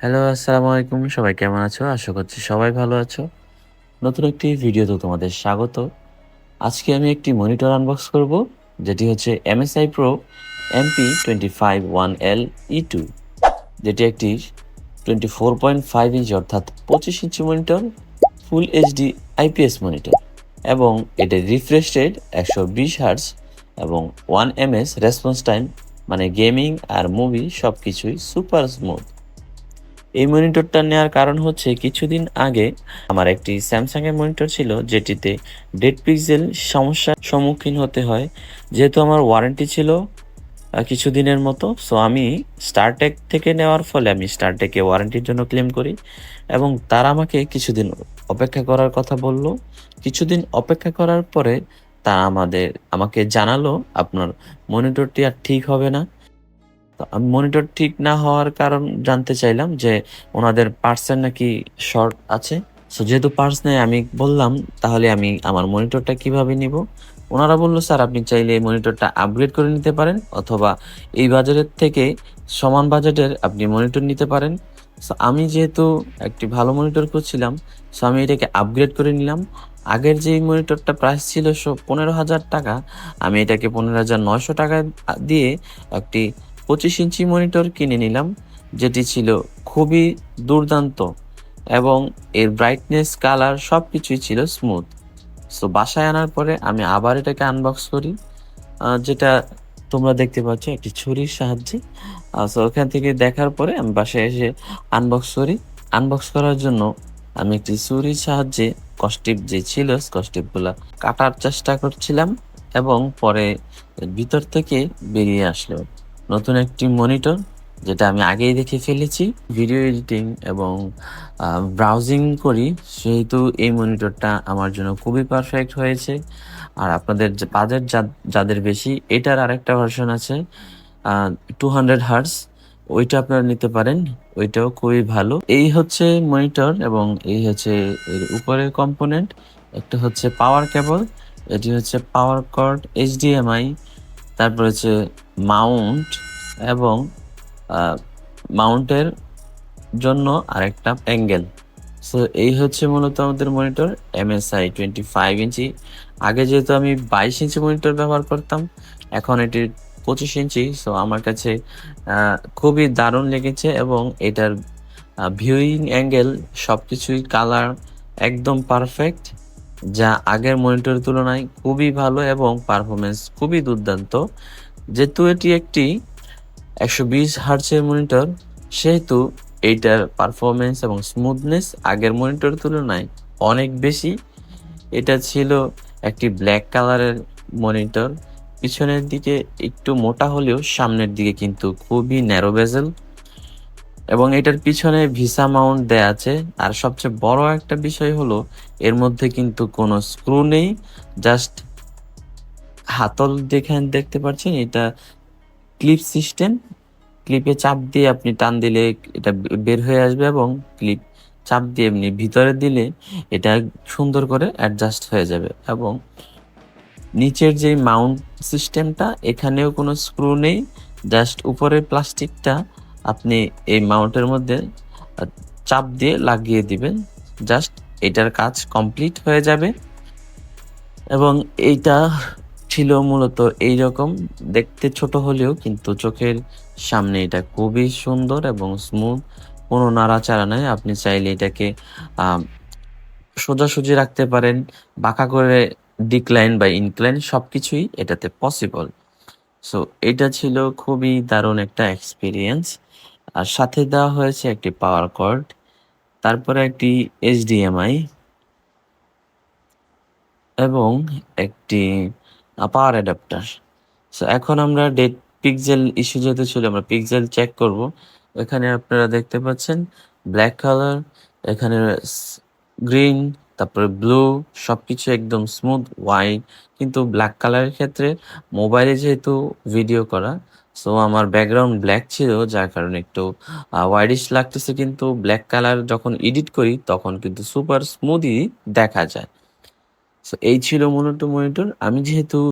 Hello আসসালামু আলাইকুম। সবাই কেমন আছো? আশা করছি সবাই ভালো আছো। নতুন একটি ভিডিওতে তোমাদের স্বাগত। আজকে আমি একটি মনিটর আনবক্স করব, যেটি হচ্ছে MSI pro MP twenty five one L E two যেটি একটি twenty four point five inch অর্থাৎ পঁচিশ ইঞ্চি monitor full HD IPS monitor এবং এটির রিফ্রেশ রেট একশো বিশ হার্স এবং ওয়ান এমএস রেসপন্স টাইম মানে গেমিং আর মুভি সব কিছুই সুপার স্মুথ এই মনিটরটা নেওয়ার কারণ হচ্ছে কিছুদিন আগে আমার একটি স্যামসাং এর মনিটর ছিল, যেটিতে ডেড পিক্সেল সমস্যার সম্মুখীন হতে হয়। যেহেতু আমার ওয়ারেন্টি ছিল কিছুদিনের মতো সো আমি স্টারটেক থেকে নেওয়ার ফলে আমি স্টারটেকে ওয়ারেন্টির জন্য ক্লেম করি এবং তারা আমাকে কিছুদিন অপেক্ষা করার কথা বলল। কিছুদিন অপেক্ষা করার পরে তারা আমাদের, আমাকে জানালো, আপনার মনিটরটি আর ঠিক হবে না। মনিটর ঠিক না হওয়ার কারণ জানতে চাইলাম যে ওনাদের পার্সের নাকি শর্ট আছে। সো যেহেতু পার্স নেই, আমি বললাম, তাহলে আমি আমার মনিটরটা কীভাবে নিব? ওনারা বলল, স্যার, আপনি চাইলে এই মনিটরটা আপগ্রেড করে নিতে পারেন, অথবা এই বাজারের থেকে সমান বাজেটের আপনি মনিটর নিতে পারেন। সো আমি যেহেতু একটি ভালো মনিটর করছিলাম সো আমি এটাকে আপগ্রেড করে নিলাম। আগের যে মনিটরটা প্রাইস ছিল পনেরো হাজার টাকা, আমি এটাকে পনেরো হাজার নয়শো টাকা দিয়ে একটি পঁচিশ ইঞ্চি মনিটর কিনে নিলাম, যেটি ছিল খুবই দুর্দান্ত এবং এর ব্রাইটনেস কালার সব কিছুই ছিল স্মুথ সো বাসায় আনার পরে আমি আবার এটাকে আনবক্স করি যেটা তোমরা দেখতে পাচ্ছ একটি ছুরির সাহায্যে। সো ওখান থেকে দেখার পরে আমি বাসায় এসে আনবক্স করি। আনবক্স করার জন্য আমি একটি ছুরির সাহায্যে কস্টিপ যে ছিল কস্টিপগুলো কাটার চেষ্টা করছিলাম এবং পরে ভিতর থেকে বেরিয়ে আসলো। নতুন একটি মনিটর, যেটা আমি আগেই দেখে ফেলেছি। ভিডিও এডিটিং এবং ব্রাউজিং করি, সেহেতু এই মনিটরটা আমার জন্য খুবই পারফেক্ট হয়েছে। আর আপনাদের বাজেট যাদের বেশি, এটার আরেকটা ভার্সন আছে টু হান্ড্রেড হার্স ওইটা আপনারা নিতে পারেন, ওইটাও খুবই ভালো। এই হচ্ছে মনিটর এবং এই হচ্ছে এর উপরের কম্পোনেন্ট একটা হচ্ছে পাওয়ার কেবল এটি হচ্ছে পাওয়ার কর্ড এইচডিএমআই তারপর হচ্ছে মাউন্ট এবং মাউন্টের জন্য আরেকটা অ্যাঙ্গেল। সো এই হচ্ছে মূলত আমাদের মনিটর এমএসআই টোয়েন্টি ফাইভ ইঞ্চি। আগে যেহেতু আমি বাইশ ইঞ্চি মনিটর ব্যবহার করতাম, এখন এটি পঁচিশ ইঞ্চি। সো আমার কাছে খুবই দারুণ লেগেছে এবং এটার ভিউইং অ্যাঙ্গেল সব কিছুই কালার একদম পারফেক্ট যা আগের মনিটরের তুলনায় খুবই ভালো এবং পারফরমেন্স খুবই দুর্দান্ত। যেহেতু এটি একটি একশো বিশ হার্টসের মনিটর, সেহেতু এইটার পারফরমেন্স এবং স্মুথনেস আগের মনিটরের তুলনায় অনেক বেশি। এটা ছিল একটি ব্ল্যাক কালারের মনিটর। পিছনের দিকে একটু মোটা হলেও সামনের দিকে কিন্তু খুবই ন্যারো বেজেল। এবং এটার পিছনে ভিসা মাউন্ট দেয়া আছে। আর সবচেয়ে বড় একটা বিষয় হলো, এর মধ্যে কিন্তু কোনো স্ক্রু নেই। জাস্ট হাতল দেখেন দেখতে পাচ্ছেন, এটা ক্লিপ সিস্টেম ক্লিপে চাপ দিয়ে আপনি টান দিলে এটা বের হয়ে আসবে এবং ক্লিপ চাপ দিয়ে এমনি ভিতরে দিলে এটা সুন্দর করে অ্যাডজাস্ট হয়ে যাবে। এবং নিচের যে মাউন্ট সিস্টেমটা এখানেও কোনো স্ক্রু নেই। জাস্ট উপরের প্লাস্টিকটা আপনি এই মাউন্টের মধ্যে চাপ দিয়ে লাগিয়ে দিবেন। জাস্ট এটার কাজ কমপ্লিট হয়ে যাবে। এবং এইটা ছিল মূলত এই রকম দেখতে ছোট হলেও কিন্তু চোখের সামনে এটা খুবই সুন্দর এবং স্মুথ কোনো নাড়াচাড়া নাই। আপনি চাইলে এটাকে সোজাসুজি রাখতে পারেন। বাঁকা করে ডিক্লাইন বা ইনক্লাইন সব কিছুই এটাতে পসিবল সো এটা ছিল খুবই দারুণ একটা এক্সপিরিয়েন্স আর সাথে দেওয়া হয়েছে একটি পাওয়ার কর্ড তারপরে একটি এইচডিএমআই এবং একটি পাওয়ার অ্যাডাপ্টার সো এখন আমরা ডেট পিক্সেল ইস্যু যেহেতু ছিল, আমরা পিক্সেল চেক করব। এখানে আপনারা দেখতে পাচ্ছেন ব্ল্যাক কালার এখানে গ্রিন তারপরে ব্লু সবকিছু একদম স্মুথ হোয়াইট কিন্তু ব্ল্যাক কালারের ক্ষেত্রে মোবাইলে যেহেতু ভিডিও করা সো আমার ব্যাকগ্রাউন্ড ব্ল্যাক ছিল, যার কারণে একটু হোয়াইটিশ লাগতেছে, কিন্তু ব্ল্যাক কালার যখন এডিট করি, তখন কিন্তু সুপার স্মুদি দেখা যায়। সো এই ছিল মনিটর মনিটর আমি যেহেতু